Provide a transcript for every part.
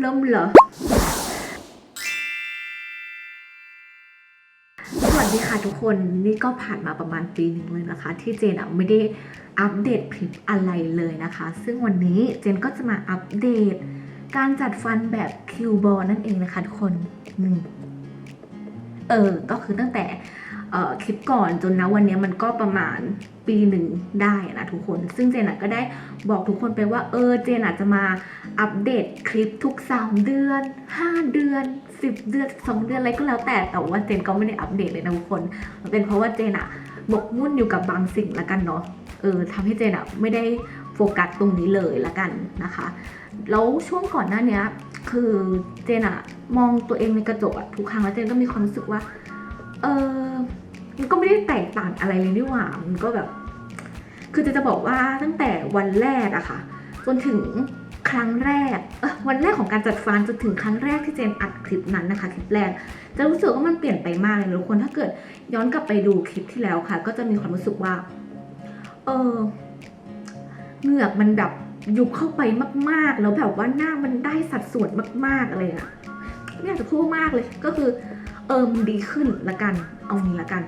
เริ่มเหรอ สวัสดีค่ะทุกคนนี่ก็ผ่านมาประมาณปีหนึ่งเลยนะคะ ที่เจนอะไม่ได้อัปเดตคลิปอะไรเลยนะคะ ซึ่งวันนี้เจนก็จะมาอัปเดต การจัดฟันแบบคิวบอลนั่นเองนะคะทุกคน เออ ก็คือตั้งแต่ คลิปก่อนจนนะวันนี้มันก็ประมาณปีหนึ่งได้นะทุกคน ซึ่งเจนอะก็ได้บอกทุกคนไปว่าเออเจนอาจจะมาอัปเดตคลิปทุก 3 เดือน 5 เดือน 10 เดือน 2 เดือนอะไรก็แล้วแต่แต่ว่าเจนก็ไม่ได้อัปเดตเลยนะทุกคน มันเป็นเพราะว่าเจนอะบกมุ่นอยู่กับบางสิ่งละกันเนาะเออทำให้เจนอะไม่ได้โฟกัสตรงนี้เลยละกันนะคะแล้วช่วงก่อนหน้านี้คือเจนอะมองตัวเองในกระจกอะทุกครั้งแล้วเจนก็มีความรู้สึกว่าเออ ก็ไม่ได้แตกต่างอะไรเลยนี่หว่ามันก็แบบ คือจะจะบอกว่าตั้งแต่วันแรกอะค่ะ จนถึงครั้งแรกวันแรกของการจัดฟันจนถึงครั้งแรกที่เจนอัดคลิปนั้นนะคะคลิปแรกจะรู้สึกว่ามันเปลี่ยนไปมากเลยทุกคนถ้าเกิดย้อนกลับไปดูคลิปที่แล้วค่ะ ก็จะมีความรู้สึกว่า เออเหงือกมันแบบยุบเข้าไปมาก ๆ แล้วแบบว่าหน้ามันได้สัดส่วนมาก ๆ อะไรอะไม่อยากจะพูดมากเลยก็คือ เออมันดีขึ้นละกัน เอางี้ละกัน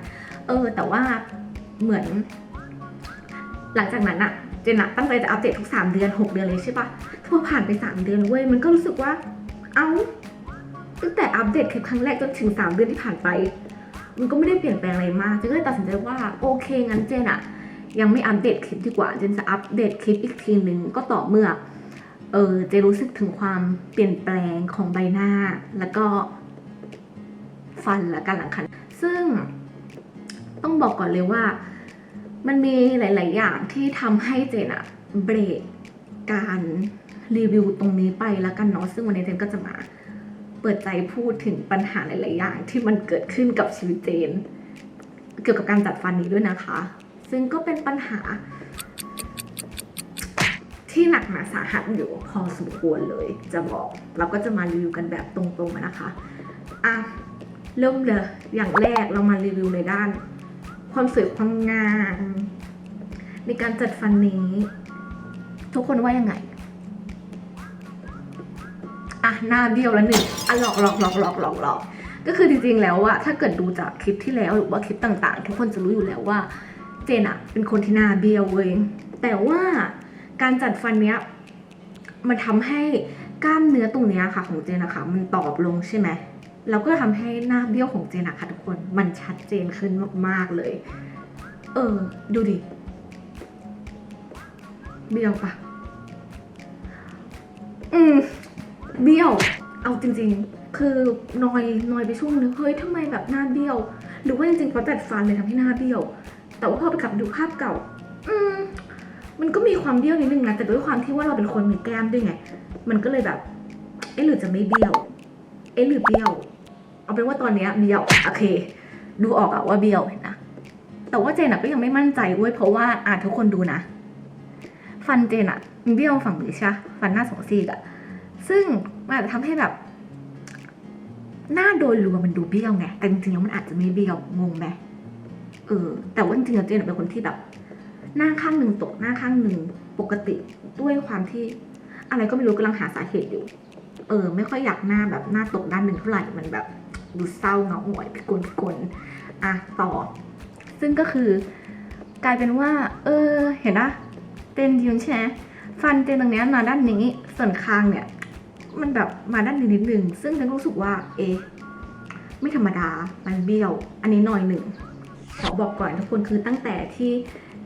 เออ แต่ว่าเหมือน หลังจากนั้นอะเจนอะตั้งใจจะอัปเดตทุกสามเดือนหกเดือนเลยใช่ปะพอผ่านไปสามเดือนเว้ย มันก็รู้สึกว่า เอ้า ตั้งแต่อัปเดตคลิปครั้งแรกจนถึงสามเดือนที่ผ่านไป มันก็ไม่ได้เปลี่ยนแปลงอะไรมากเจนก็เลยตัดสินใจว่า โอเค งั้นเจนอะยังไม่อัปเดตคลิปดีกว่า เจนจะอัปเดตคลิปอีกทีหนึ่งก็ต่อเมื่อ เออ เจนรู้สึกถึงความเปลี่ยนแปลงของใบหน้า แล้วก็ฟันและการหลังคัน ซึ่งต้องบอกก่อนเลยว่า มันมีหลาย ๆ อย่างที่ทำให้เจนอะเบรกการรีวิวตรงนี้ไปแล้วกันเนาะซึ่งวันนี้เจนก็จะมาเปิดใจพูดถึงปัญหาหลาย ๆ อย่างที่มันเกิดขึ้นกับชีวิตเจน เกี่ยวกับการจัดฟันนี้ด้วยนะคะ ซึ่งก็เป็นปัญหา ที่หนักหนาสาหัสอยู่พอสมควรเลย จะบอก เราก็จะมารีวิวกันแบบตรง ๆ นะคะ อะ เริ่มเลยอย่างแรกเรามารีวิวในด้าน ความสวยความงามในการจัดฟันนี้ ทุกคนว่ายังไงอะหน้าเบี้ยวแล้วหนึ่งอะหลอกหลอกหลอกหลอกหลอกหลอกก็คือจริงๆแล้วอะถ้าเกิดดูจากคลิปที่แล้วหรือว่าคลิปต่างๆ ทุกคนจะรู้อยู่แล้วว่า เจนอะเป็นคนที่หน้าเบี้ยวเว้ยแต่ว่าการจัดฟันเนี้ยมันทำให้กล้ามเนื้อตรงเนี้ยค่ะ ของเจนอะคะมันตอบลงใช่ไหม แล้วก็ทำให้หน้าเบี้ยวของเจนอะค่ะทุกคน มันชัดเจนขึ้นมากๆเลย เออ ดูดิ เบี้ยวปะอืม เบี้ยว เอาจริง ๆ คือนอยนอยไปช่วงนึงเฮ้ยทำไมแบบหน้าเบี้ยว หรือว่าจริงๆเพราะจัดฟันเลยทำให้หน้าเบี้ยว แต่ว่าพอไปกลับดูภาพเก่า อืม มันก็มีความเบี้ยวนิดนึงนะ แต่ด้วยความที่ว่าเราเป็นคนมีแก้มด้วยไง มันก็เลยแบบ เอ๊ะหรือจะไม่เบี้ยว เอ๊ะหรือเบี้ยว เอาเป็นว่าตอนนี้เบี้ยวโอเค ดูออกอะว่าเบี้ยวเห็นนะแต่ว่าเจนอะก็ยังไม่มั่นใจเว้ยเพราะว่าอะทุกคนดูนะ ฟันเจนอะมันเบี้ยวฝั่งนี้ใช่ฟันหน้าสองซีกอะซึ่งมันอาจจะทำให้แบบ หน้าโดยรวมมันดูเบี้ยวไงแต่จริงๆแล้วมันอาจจะไม่เบี้ยวงงไหมเออแต่ว่าจริงๆแล้วเจนเป็นคนที่แบบ หน้าข้างหนึ่งตกหน้าข้างหนึ่งปกติด้วยความที่อะไรก็ไม่รู้กำลังหาสาเหตุอยู่ เออ ไม่ค่อยอยากหน้าแบบหน้าตกด้านหนึ่งเท่าไหร่มันแบบ ดูเศร้าเหงาหงอยพิกลพิกลอะต่อ ซึ่งก็คือกลายเป็นว่า เออ เห็นปะเต้นยืนใช่ไหมฟันเจนตรงเนี้ยมาด้านนี้ส่วนคางเนี่ย มันแบบมาด้านนี้นิดนึงซึ่งฉันรู้สึกว่า เอ๊ะไม่ธรรมดา มันเบี้ยว อันนี้หน่อยหนึ่ง ขอบอกก่อนทุกคนคือตั้งแต่ที่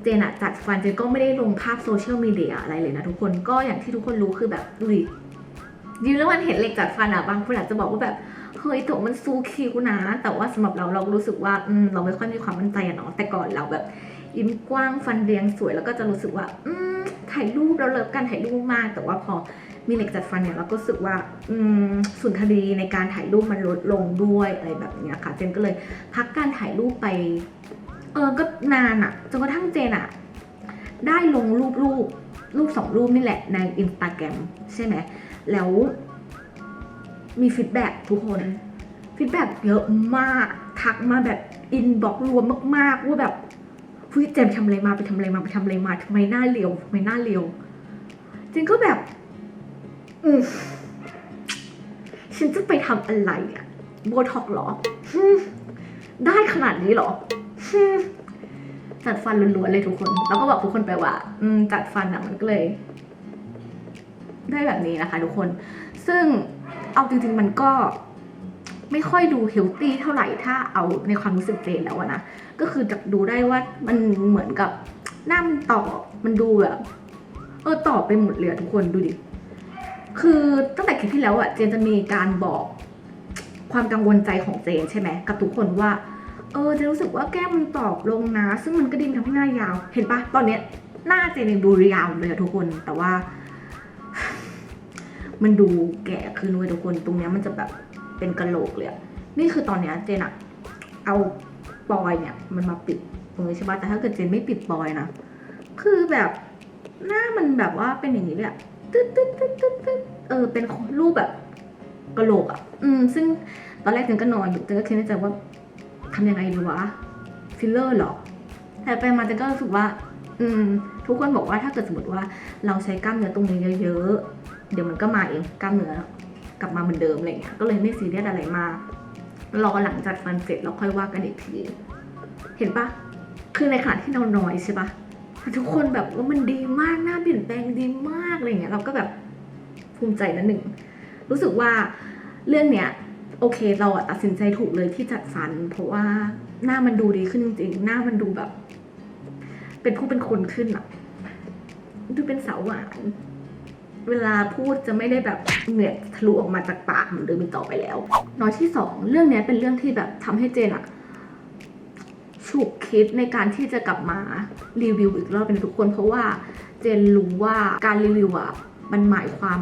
เจนอะจัดฟันเจนก็ไม่ได้ลงภาพโซเชียลมีเดียอะไรเลยนะทุกคนก็อย่างที่ทุกคนรู้คือแบบดูดิยืนแล้วมันเห็นเหล็กจัดฟันอะบางคนอาจจะบอกว่าแบบ เฮ้ยโถมันซูคิวนะ แต่ว่าสำหรับเราเรารู้สึกว่าอืมเราไม่ค่อยมีความมั่นใจอะเนาะแต่ก่อนเราแบบยิ้มกว้างฟันเรียงสวยแล้วก็จะรู้สึกว่า อืมถ่ายรูปเราเลิฟการถ่ายรูปมาก แต่ว่าพอมีเหล็กจัดฟันเนี่ยเราก็รู้สึกว่าอืมสุนทรีในการถ่ายรูปมันลดลงด้วยอะไรแบบนี้ค่ะ เจนก็เลยพักการถ่ายรูปไป เออก็นานอะจนกระทั่งเจนอะได้ลงรูปรูปรูปสองรูปนี่แหละในอินสตาแกรมใช่ไหมแล้ว มีฟีดแบ็ทุกคนฟีดแบ็เยอะมากทักมาแบบอินบ็อกรวมมากๆว่าแบบเฮ้ยเจมทำอะไรมาไปทำอะไรมาไปทำอะไรมาทำไมหน้าเรียวทำไมหน้าเรียวเจนก็แบบ อืมฉันจะไปทำอะไรอะโบท็อกหรอ ได้ขนาดนี้หรอจัดฟันล้วนๆเลยทุกคน แล้วก็บอกทุกคนไปว่า อืมจัดฟันอะมันก็เลย ได้แบบนี้นะคะ ทุกคน ซึ่ง เอาจริงๆมันก็ไม่ค่อยดูเฮลตี้เท่าไหร่ถ้าเอาในความรู้สึกเจนแล้วอะนะ ก็คือจะดูได้ว่ามันเหมือนกับหน้ามันต่อมันดูแบบเออต่อไปหมดเลยทุกคนดูดิ คือตั้งแต่คลิปที่แล้วอะเจนจะมีการบอกความกังวลใจของเจนใช่ไหมกับทุกคนว่า เออเจนรู้สึกว่าแก้มมันตอบลงนะ ซึ่งมันก็ดีมันทำให้หน้ายาว เห็นปะตอนเนี้ยหน้าเจนยังดูยาวเลยอะทุกคนแต่ว่า มันดูแก่ขึ้นเว้ยทุกคนตรงเนี้ยมันจะแบบเป็นกระโหลกเลยนี่คือตอนเนี้ยเจนอะเอาปลอยเนี่ยมันมาปิดตรงนี้ใช่ปะแต่ถ้าเกิดเจนไม่ปิดปลอยนะคือแบบหน้ามันแบบว่าเป็นอย่างนี้เลยอะตึ๊ดตึ๊ดตึ๊ดตึ๊ดตึ๊ดเออเป็นรูปแบบกระโหลกอะอืมซึ่งตอนแรกเจนก็นอนอยู่เจนก็คิดในใจว่าทำยังไงดีวะฟิลเลอร์เหรอแต่ไปมาเจนก็รู้สึกว่า อืม ทุกคนบอกว่าถ้าเกิดสมมติว่าเราใช้กล้ามเนื้อตรงนี้เยอะๆ เดี๋ยวมันก็มาเองกล้ามเนื้อกลับมาเหมือนเดิมอะไรเงี้ยก็เลยไม่ซีเรียสอะไรมากรอหลังจัดฟันเสร็จแล้วค่อยว่ากันอีกทีเห็นปะคือในขณะที่เราน้อยใช่ปะทุกคนแบบว่ามันดีมากหน้าเปลี่ยนแปลงดีมากอะไรเงี้ยเราก็แบบภูมิใจนะหนึ่งรู้สึกว่าเรื่องเนี้ยโอเคเราอะตัดสินใจถูกเลยที่จัดฟัน เพราะว่าหน้ามันดูดีขึ้นจริงๆหน้ามันดูแบบ เป็นผู้เป็นคนขึ้นอะดูเป็นสาวหวาน เวลาพูดจะไม่ได้แบบเหงื่อทะลุออกมาจากปากเหมือนเดิมอีกต่อไปแล้ว น้อยที่สองเรื่องนี้เป็นเรื่องที่แบบทำให้เจนอะฉุกคิดในการที่จะกลับมารีวิวอีกรอบเป็นทุกคน เพราะว่าเจนรู้ว่าการรีวิวอะมันหมายความ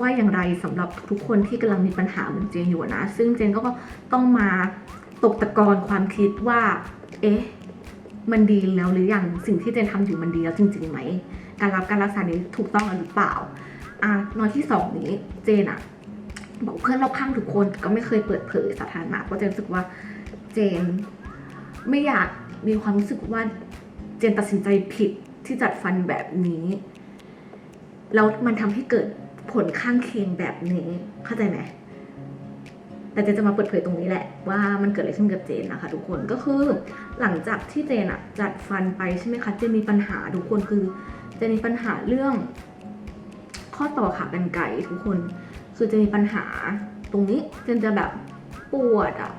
ว่าอย่างไรสำหรับทุกคนที่กำลังมีปัญหาเหมือนเจนอยู่นะ ซึ่งเจนก็ต้องมาตกตะกอนความคิดว่า เอ๊ะ มันดีแล้วหรือยังสิ่งที่เจนทำอยู่มันดีแล้วจริงๆไหม การรับการรักษานี้ถูกต้องหรือเปล่าอะน้อยที่สองนี้เจนอะบอกเพื่อนรอบข้างทุกคนก็ไม่เคยเปิดเผยสาธารณะเพราะเจนรู้สึกว่าเจน ไม่อยากมีความรู้สึกว่าเจนตัดสินใจผิดที่จัดฟันแบบนี้แล้วมันทำให้เกิดผลข้างเคียงแบบนี้เข้าใจไหมแต่เจนจะมาเปิดเผยตรงนี้แหละ ว่ามันเกิดอะไรขึ้นกับเจนนะคะ ทุกคนก็คือหลังจากที่เจนอะจัดฟันไปใช่ไหมคะเจนมีปัญหาทุกคนคือ จะมีปัญหาเรื่อง ข้อต่อขากรรไกรทุกคน คือจะมีปัญหาตรงนี้เจนจะแบบปวดอะ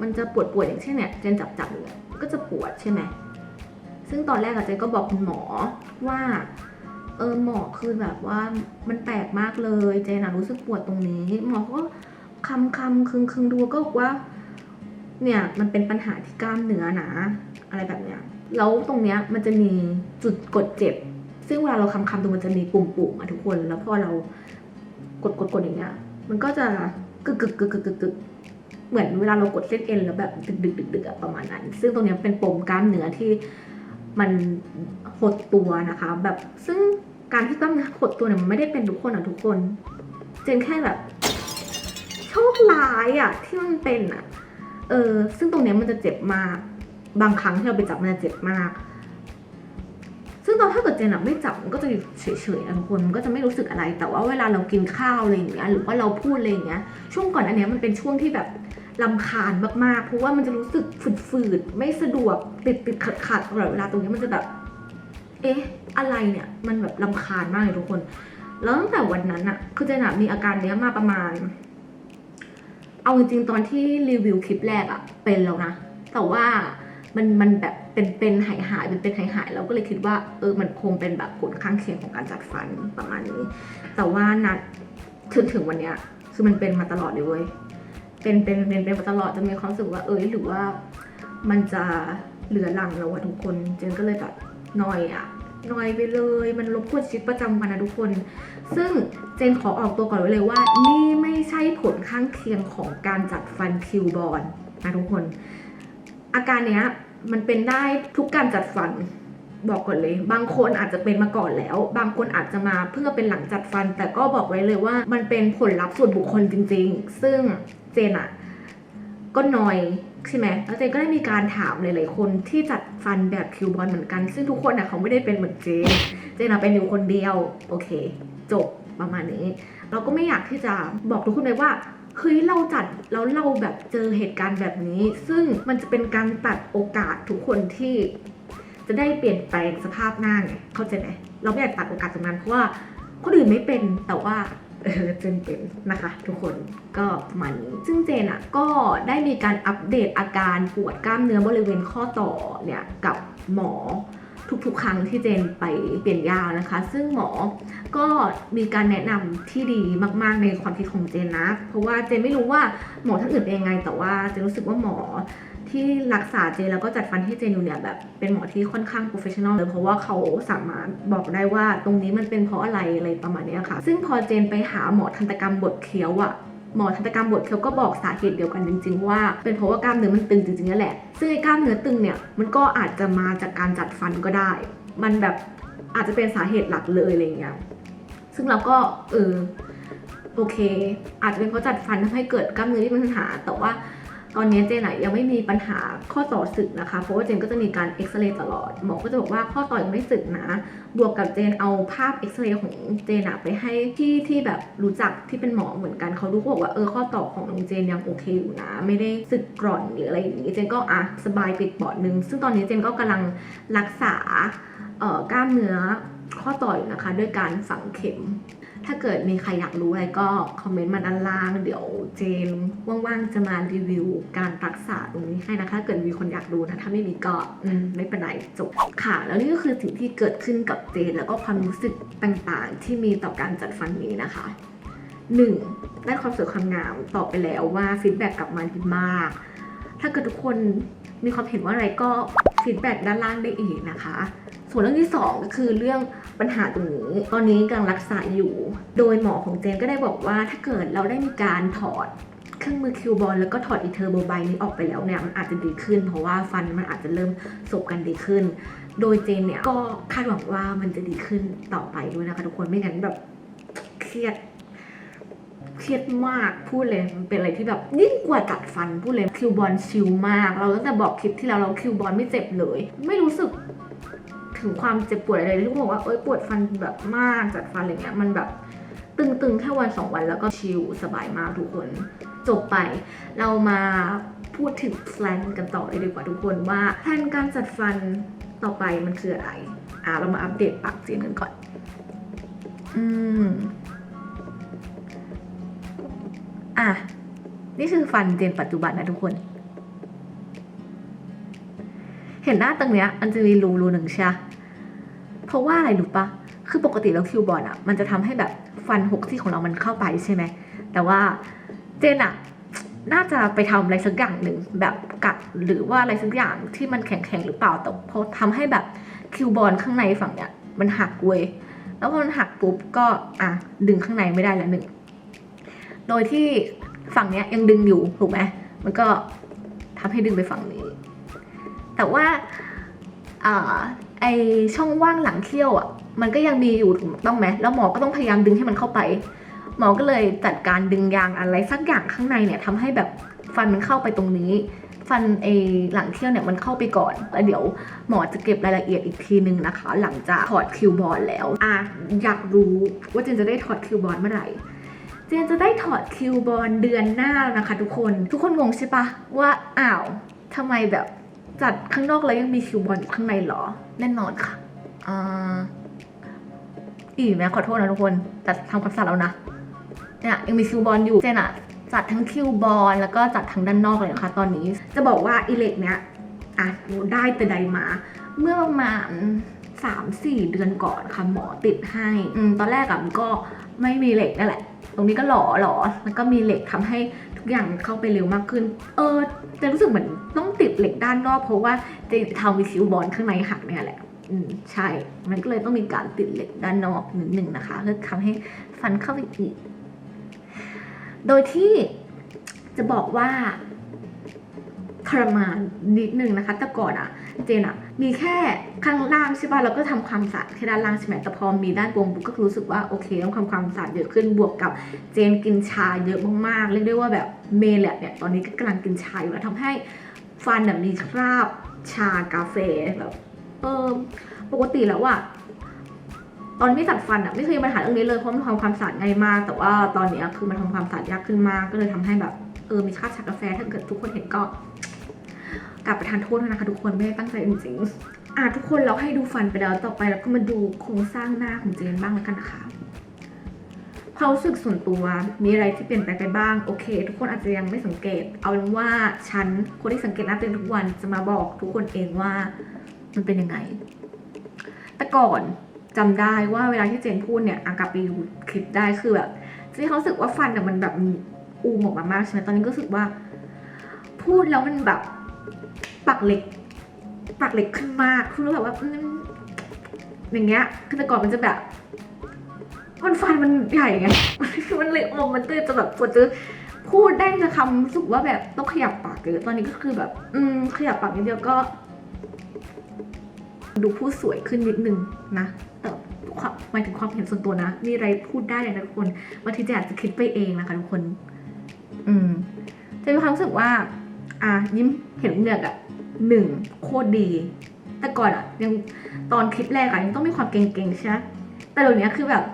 มันจะปวดปวดอย่างเช่นเนี่ยเจนจับจับเนี่ยก็จะปวดใช่ไหมซึ่งตอนแรกอะเจนก็บอกคุณหมอว่าเออหมอคือแบบว่ามันแปลกมากเลยเจนอะรู้สึกปวดตรงนี้ หมอก็คำคำคึงคึงดูก็บอกว่า เนี่ยมันเป็นปัญหาที่กล้ามเนื้อนะ อะไรแบบเนี้ยแล้วตรงเนี้ยมันจะมีจุดกดเจ็บ ซึ่งเวลาเราคำคำดูมันจะมีปุ่มปุ่มอะทุกคน แล้วพอเรากดกดกดอย่างเงี้ย มันก็จะกึกกึกกึกกึกกึกกึกเหมือนเวลาเรากดเส้นเอ็นแล้วแบบดึกดึกดึกดึกอะประมาณนั้น ซึ่งตรงเนี้ยเป็นปมกล้ามเนื้อที่มันหดตัวนะคะ แบบซึ่งการที่กล้ามเนื้อหดตัวเนี่ยมันไม่ได้เป็นทุกคนอะทุกคน เจนแค่แบบโชคร้ายอะที่มันเป็นอะเออซึ่งตรงเนี้ยมันจะเจ็บมาก บางครั้งที่เราไปจับมันจะเจ็บมาก งตอนถ้าเกิดเจนอะไม่จับมันก็จะอยู่เฉยๆนะทุกคนมันก็จะไม่รู้สึกอะไร แต่ว่าเวลาเรากินข้าวอะไรอย่างเงี้ยหรือว่าเราพูดอะไรอย่างเงี้ย ช่วงก่อนอันเนี้ยมันเป็นช่วงที่แบบลำคาญมากๆ เพราะว่ามันจะรู้สึกฝืดๆ ไม่สะดวกติดติดขัดขัดๆตลอดเวลาตรงนี้มันจะแบบ เอ๊ะ อะไรเนี่ย มันแบบลำคาญมากเลยทุกคน แล้วตั้งแต่วันนั้นอะคือเจนอะมีอาการเนี้ยมาประมาณ เอาจริงๆตอนที่รีวิวคลิปแรกอะเป็นแล้วนะ แต่ว่ามันมันแบบ เป็นเป็นหายหายเป็นเป็นหายหายเราก็เลยคิดว่าเออมันคงเป็นแบบผลข้างเคียงของการจัดฟันประมาณนี้ แต่ว่านัดถึงถึงวันเนี้ยคือมันเป็นมาตลอดเลยเว้ยเป็นเป็นเป็นเป็นมาตลอดจนมีความรู้สึกว่าเออหรือว่ามันจะเหลือหลังแล้วอะทุกคนเจนก็เลยแบบนอยอะนอยไปเลย มันรบกวนชีวิตประจำวันนะทุกคน ซึ่งเจนขอออกตัวก่อนไว้เลยว่า นี่ไม่ใช่ผลข้างเคียงของการจัดฟันคิวบอลนะทุกคน อาการเนี้ย มันเป็นได้ทุกการจัดฟันบอกก่อนเลย บางคนอาจจะเป็นมาก่อนแล้ว บางคนอาจจะมาเพื่อเป็นหลังจัดฟัน แต่ก็บอกไว้เลยว่ามันเป็นผลลัพธ์ส่วนบุคคลจริง ๆ ซึ่งเจนอะก็นอยใช่ไหมแล้วเจนก็ได้มีการถามหลายๆคนที่จัดฟันแบบคิวบอลเหมือนกัน ซึ่งทุกคนอะเขาไม่ได้เป็นเหมือนเจน เจนอะเป็นอยู่คนเดียว โอเค จบประมาณนี้ เราก็ไม่อยากที่จะบอกทุกคนเลยว่า เฮ้ยเราจัดแล้วเราแบบเจอเหตุการณ์แบบนี้ ซึ่งมันจะเป็นการตัดโอกาสทุกคนที่จะได้เปลี่ยนแปลงสภาพหน้าไงเข้าใจไหมเราไม่อยากตัดโอกาสตรงนั้นเพราะว่าคนอื่นไม่เป็นแต่ว่าเออเจนเป็นนะคะทุกคนก็ประมาณนี้ ซึ่งเจนอะก็ได้มีการอัปเดตอาการปวดกล้ามเนื้อบริเวณข้อต่อเนี่ยกับหมอ ทุกๆ ครั้งที่เจนไปเปลี่ยนยานะคะ ซึ่งหมอก็มีการแนะนำที่ดีมากๆในความคิดของเจนนะ เพราะว่าเจนไม่รู้ว่าหมอท่านอื่นเป็นยังไง แต่ว่าเจนรู้สึกว่าหมอที่รักษาเจนแล้วก็จัดฟันให้เจนอยู่เนี่ยแบบเป็นหมอที่ค่อนข้างโปรเฟชชั่นอลเลยเพราะว่าเขาสามารถบอกได้ว่าตรงนี้มันเป็นเพราะอะไรอะไรประมาณนี้ค่ะ ซึ่งพอเจนไปหาหมอทันตกรรมบดเคี้ยวอะ หมอทันตกรรมบทเขาก็บอกสาเหตุเดียวกันจริง ๆ ว่าเป็นเพราะว่ากล้ามเนื้อมันตึงจริงๆนั่นแหละ ซึ่งไอ้กล้ามเนื้อตึงเนี่ยมันก็อาจจะมาจากการจัดฟันก็ได้ มันแบบอาจจะเป็นสาเหตุหลักเลยอะไรเงี้ยซึ่งเราก็เออโอเค อาจจะเป็นเพราะจัดฟันทำให้เกิดกล้ามเนื้อที่มีปัญหา แต่ว่า ตอนนี้เจนอะยังไม่มีปัญหาข้อต่อสึกนะคะ เพราะว่าเจนก็จะมีการเอ็กซเรย์ตลอด หมอก็จะบอกว่าข้อต่อยังไม่สึกนะ บวกกับเจนเอาภาพเอ็กซเรย์ของเจนอะไปให้ที่ที่แบบรู้จักที่เป็นหมอเหมือนกันเขาดูก็บอกว่าเออข้อต่อของน้องเจนยังโอเคอยู่นะ ไม่ได้สึกกร่อนหรืออะไรอย่างนี้ เจนก็อะสบายปอีกปอดนึง ซึ่งตอนนี้เจนก็กำลังรักษาเอ่อกล้ามเนื้อ ข้อต่ออยู่นะคะ ด้วยการฝังเข็ม ถ้าเกิดมีใครอยากรู้อะไรก็คอมเมนต์มาด้านล่าง เดี๋ยวเจนว่างๆจะมารีวิวการรักษาตรงนี้ให้นะคะถ้าเกิดมีคนอยากดูนะถ้าไม่มีก็ไม่เป็นไรจบค่ะ แล้วนี่ก็คือสิ่งที่เกิดขึ้นกับเจน แล้วก็ความรู้สึกต่างๆ ที่มีต่อการจัดฟันนี้นะคะ 1. ได้ความสวยความงามตอบไปแล้วว่าฟีดแบ็กกลับมาดีมาก ถ้าเกิดทุกคนมีความเห็นว่าอะไรก็ฟีดแบ็กด้านล่างได้อีกนะคะ ส่วนเรื่องที่ 2 ก็คือเรื่องปัญหาตรงนี้ ตอนนี้กำลังรักษาอยู่ โดยหมอของเจนก็ได้บอกว่าถ้าเกิดเราได้มีการถอดเครื่องมือคิวบอลแล้วก็ถอดอีเทอร์โบไบนี้ออกไปแล้วเนี่ยมันอาจจะดีขึ้น เพราะว่าฟันมันอาจจะเริ่มสบกันดีขึ้น โดยเจนเนี่ยก็คาดหวังว่ามันจะดีขึ้นต่อไปด้วยนะคะทุกคนไม่งั้นแบบเครียดเครียดมากพูดเลยมันเป็นอะไรที่แบบยิ่งกว่าจัดฟันพูดเลยคิวบอลชิลมาก เราตั้งแต่บอกคลิปที่แล้วเราคิวบอลไม่เจ็บเลย ไม่รู้สึก ถึงความเจ็บปวดอะไรเลยที่บอกว่าเอ้ยปวดฟันแบบมากจัดฟันอะไรเงี้ยมันแบบตึงๆแค่วันสองวันแล้วก็ชิลสบายมากทุกคน จบไปเรามาพูดถึงแพลนกันต่อเลยดีกว่าทุกคนว่าแพลนการจัดฟันต่อไปมันคืออะไรอะเรามาอัปเดตปากเสียงกันก่อน อืมอะนี่คือฟันเจนปัจจุบันนะทุกคน เห็นหน้าตรงเนี้ย มันจะมีรูรูหนึ่งใช่ปะ เพราะว่าอะไรรู้ปะคือปกติแล้วคิวบอลอะมันจะทำให้แบบฟันหกซี่ของเรามันเข้าไปใช่ไหม แต่ว่าเจนอะน่าจะไปทำอะไรสักอย่างหนึ่งแบบกัดหรือว่าอะไรสักอย่างที่มันแข็งๆหรือเปล่าแต่พอทำให้แบบคิวบอลข้างในฝั่งเนี้ยมันหักเว้ยแล้วพอมันหักปุ๊บก็อะดึงข้างในไม่ได้แล้วหนึ่งโดยที่ฝั่งเนี้ยยังดึงอยู่ถูกไหมมันก็ทำให้ดึงไปฝั่งนี้ แต่ว่าอ่า ไอช่องว่างหลังเขี้ยวอะ มันก็ยังมีอยู่ถูกต้องไหมแล้วหมอก็ต้องพยายามดึงให้มันเข้าไป หมอก็เลยจัดการดึงยางอะไรสักอย่างข้างในเนี่ยทำให้แบบฟันมันเข้าไปตรงนี้ ฟันไอหลังเขี้ยวเนี่ยมันเข้าไปก่อนแล้วเดี๋ยวหมอจะเก็บรายละเอียดอีกทีนึงนะคะ หลังจากถอดคิวบอลแล้วอะอยากรู้ว่าเจนจะได้ถอดคิวบอลเมื่อไหร่เจนจะได้ถอดคิวบอลเดือนหน้านะคะทุกคน ทุกคนงงใช่ปะว่าอ้าวทำไมแบบ จัดข้างนอกแล้วยังมีคิวบอลอยู่ข้างในเหรอ แน่นอนค่ะอ่าอีกไหมขอโทษนะทุกคนแต่ทำความสะอาดแล้วนะเนี่ยยังมีคิวบอลอยู่เจนอะจัดทั้งคิวบอลแล้วก็จัดทั้งด้านนอกเลยนะคะตอนนี้ จะบอกว่าอีเล็กเนี้ยอะได้แต่ใดมา เมื่อประมาณสามสี่เดือนก่อนค่ะหมอติดให้อืมตอนแรกอะมันก็ไม่มีเหล็กนั่นแหละ ตรงนี้ก็หล่อหล่อแล้วก็มีเหล็กทำให้ อย่างเข้าไปเร็วมากขึ้น เออจะรู้สึกเหมือนต้องติดเหล็กด้านนอกเพราะว่าจะทำวิคิวบอลข้างในหักเนี่ยแหละ อืมใช่ มันก็เลยต้องมีการติดเหล็กด้านนอกนิดหนึ่งนะคะ เพื่อทำให้ฟันเข้าไปอีก โดยที่จะบอกว่าทรมานนิดนึงนะคะ แต่ก่อนอะเจนอะมีแค่ข้างล่างใช่ป่ะเราก็ทำความสะอาดแค่ด้านล่างใช่ไหมแต่พอมีด้านบนปุ๊บก็รู้สึกว่าโอเคต้องทำความสะอาดเยอะขึ้นบวกกับเจนกินชาเยอะมากๆเรียกได้ว่าแบบ เมลแลบเนี่ยตอนนี้ก็กำลังกินชาอยู่แล้วทำให้ฟันแบบมีคราบชากาแฟแบบเออปกติแล้วอะตอนไม่จัดฟันอะไม่เคยมีปัญหาเรื่องนี้เลยเพราะมันทำความสะอาดง่ายมาก แต่ว่าตอนนี้คือมันทำความสะอาดยากขึ้นมาก ก็เลยทำให้แบบเออมีคราบชากาแฟถ้าเกิดทุกคนเห็นก็กลับไปทานโทษนะคะทุกคนไม่ได้ตั้งใจจริงๆอะทุกคนเราให้ดูฟันไปแล้วต่อไปเราก็มาดูโครงสร้างหน้าของเจนบ้างแล้วกันนะคะ ความรู้สึกส่วนตัวมีอะไรที่เปลี่ยนแปลงไปบ้างโอเค ทุกคนอาจจะยังไม่สังเกต เอาเป็นว่าฉันคนที่สังเกตหน้าตัวเองทุกวันจะมาบอกทุกคนเองว่ามันเป็นยังไง แต่ก่อนจำได้ว่าเวลาที่เจนพูดเนี่ยอากลับไปดูคลิปได้คือแบบเจนเขารู้สึกว่าฟันเนี่ยมันแบบอูมออกมามากใช่ไหมตอนนี้ก็รู้สึกว่า พูดแล้วมันแบบปากเล็กปากเล็กขึ้นมากคือรู้แบบว่าอืมอย่างเงี้ยคือแต่ก่อนมันจะแบบ มันฟันมันใหญ่ไง มันเลยอมมันเลยจะแบบปวดจะพูดได้จะคำรู้สึกว่าแบบต้องขยับปากเยอะตอนนี้ก็คือแบบ อืม ขยับปากนิดเดียวก็ ดูผู้สวยขึ้นนิดนึงนะแต่ความหมายถึงความเห็นส่วนตัวนะ มีอะไรพูดได้เลยนะทุกคนบางทีจะอาจจะคิดไปเองนะคะทุกคน อืม จะมีความรู้สึกว่า อะยิ้มเห็นเหงือกอะหนึ่งโคตรดี แต่ก่อนอะยังตอนคลิปแรกอะยังต้องมีความเก่งๆใช่ไหมแต่เดี๋ยวนี้คือแบบ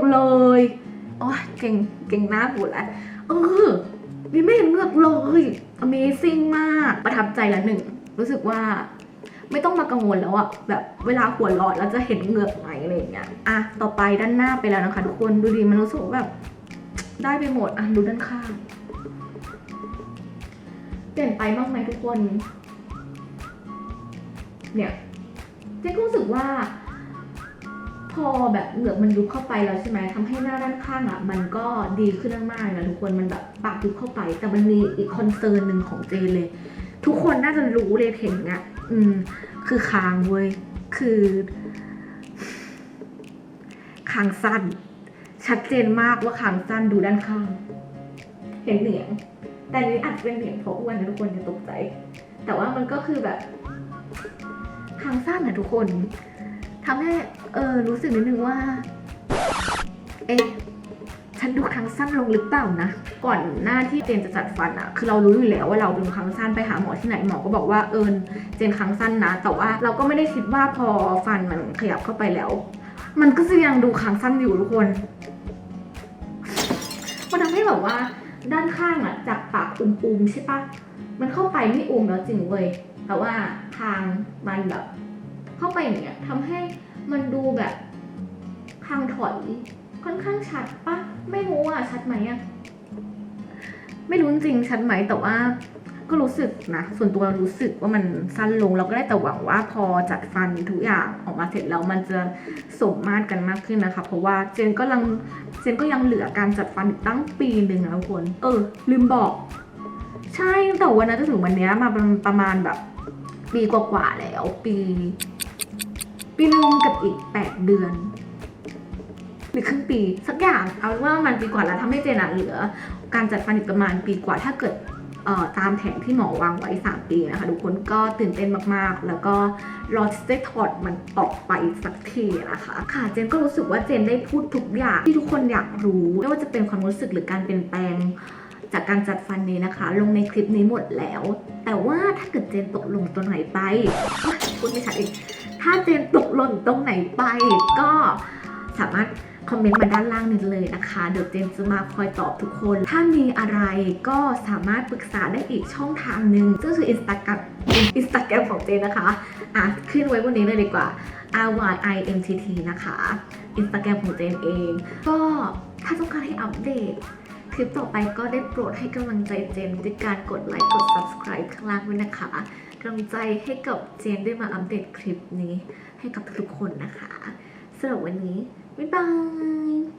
อกเลยโอ้ยเก่งเก่งหน้าปูดแล้วเออมีไม่เห็นเงือกเลย Amazing มาก ประทับใจละหนึ่ง รู้สึกว่าไม่ต้องมากังวลแล้วอะแบบเวลาหัวเร้อนแล้วจะเห็นเหงือกไหมอะไรอย่างเงี้ยอะต่อไปด้านหน้าไปแล้วนะคะ ทุกคนดูดีมันรู้สึกแบบ ได้ไปหมดอะดูด้านข้างเปลี่ยนไปบ้างไหมทุกคน เนี่ยเจ๊ก็รู้สึกว่า พอแบบเหงือกมันยุบเข้าไปแล้วใช่ไหมทำให้หน้าด้านข้างอะมันก็ดีขึ้นมากๆนะทุกคนมันแบบปากยุบเข้าไป แต่มันมีอีกคอนเซิร์นหนึ่งของเจนเลย ทุกคนน่าจะรู้เลยเห็นอะอืม คือคางเว้ยคือคางสั้น ชัดเจนมากว่าคางสั้นดูด้านข้าง เห็นเหนียง แต่นี้อาจจะเป็นเหนียงเพราะอ้วนนะทุกคนอย่าตกใจ แต่ว่ามันก็คือแบบคางสั้นนะทุกคนทำให้ เออ รู้สึกนิดนึงว่า เอ๊ะ ฉันดูคางสั้นลงหรือเปล่านะ ก่อนหน้าที่เจนจะจัดฟันอะคือเรารู้อยู่แล้วว่าเราดูคางสั้นไปหาหมอที่ไหนหมอก็บอกว่าเอิญเจนคางสั้นนะ แต่ว่าเราก็ไม่ได้คิดว่าพอฟันมันขยับเข้าไปแล้ว มันก็จะยังดูคางสั้นอยู่ทุกคน มันทำให้แบบว่า ด้านข้างอะจากปากอุ้มๆใช่ปะมันเข้าไปไม่อุ้มแล้วจริงเว้ยแต่ว่าทางมันแบบ เข้าไปอย่างเงี้ยทำให้ มันดูแบบคางถอยค่อนข้างชัดปะไม่รู้อะชัดไหมอะไม่รู้จริงชัดไหมแต่ว่าก็รู้สึกนะส่วนตัวรู้สึกว่ามันสั้นลงเราก็ได้แต่หวังว่าพอจัดฟันทุกอย่างออกมาเสร็จแล้วมันจะสมมาตรกันมากขึ้นนะคะ เพราะว่าเจนก็ยังเจนก็ยังเหลือการจัดฟันอีกตั้งปีหนึ่งนะทุกคนเออ ลืมบอก ใช่แต่วันนั้นจนถึงวันนี้มาประมาณแบบปีกว่าๆแล้ว ปี ปีหนึงกับอีกแปดเดือน หรือครึ่งปีสักอย่างเอาเป็นว่ามันปีกว่าแล้วทำให้เจนอะเหลือ การจัดฟันอีกประมาณปีกว่าถ้าเกิดตามแผนที่หมอวางไว้ 3 ปีนะคะ ทุกคนก็ตื่นเต้นมากๆ แล้วก็รอที่จะได้ถอดมันออกไปสักทีนะคะ ค่ะเจนก็รู้สึกว่าเจนได้พูดทุกอย่างที่ทุกคนอยากรู้ไม่ว่าจะเป็นความรู้สึกหรือการเปลี่ยนแปลง จากการจัดฟันนี้นะคะ ลงในคลิปนี้หมดแล้ว แต่ว่าถ้าเกิดเจนตกลงตรงไหนไปพูดไม่ชัดอีก ถ้าเจนตกหล่นตรงไหนไปก็สามารถคอมเมนต์มาด้านล่างนี้เลยนะคะ เดี๋ยวเจนจะมาคอยตอบทุกคน ถ้ามีอะไรก็สามารถปรึกษาได้อีกช่องทางหนึ่งซึ่งคืออินสตาแกรมอินสตาแกรมของเจนนะคะ อะ ขึ้นไว้บนนี้เลยดีกว่า R Y I M T T นะคะอินสตาแกรมของเจนเอง ก็ถ้าต้องการให้อัปเดตคลิปต่อไปก็ได้โปรดให้กำลังใจเจนด้วยการกดไลค์กด subscribe ข้างล่างด้วยนะคะ กำลังใจให้กับเจนได้มาอัปเดตคลิปนี้ให้กับทุกๆคนนะคะสำหรับวันนี้ บ๊ายบาย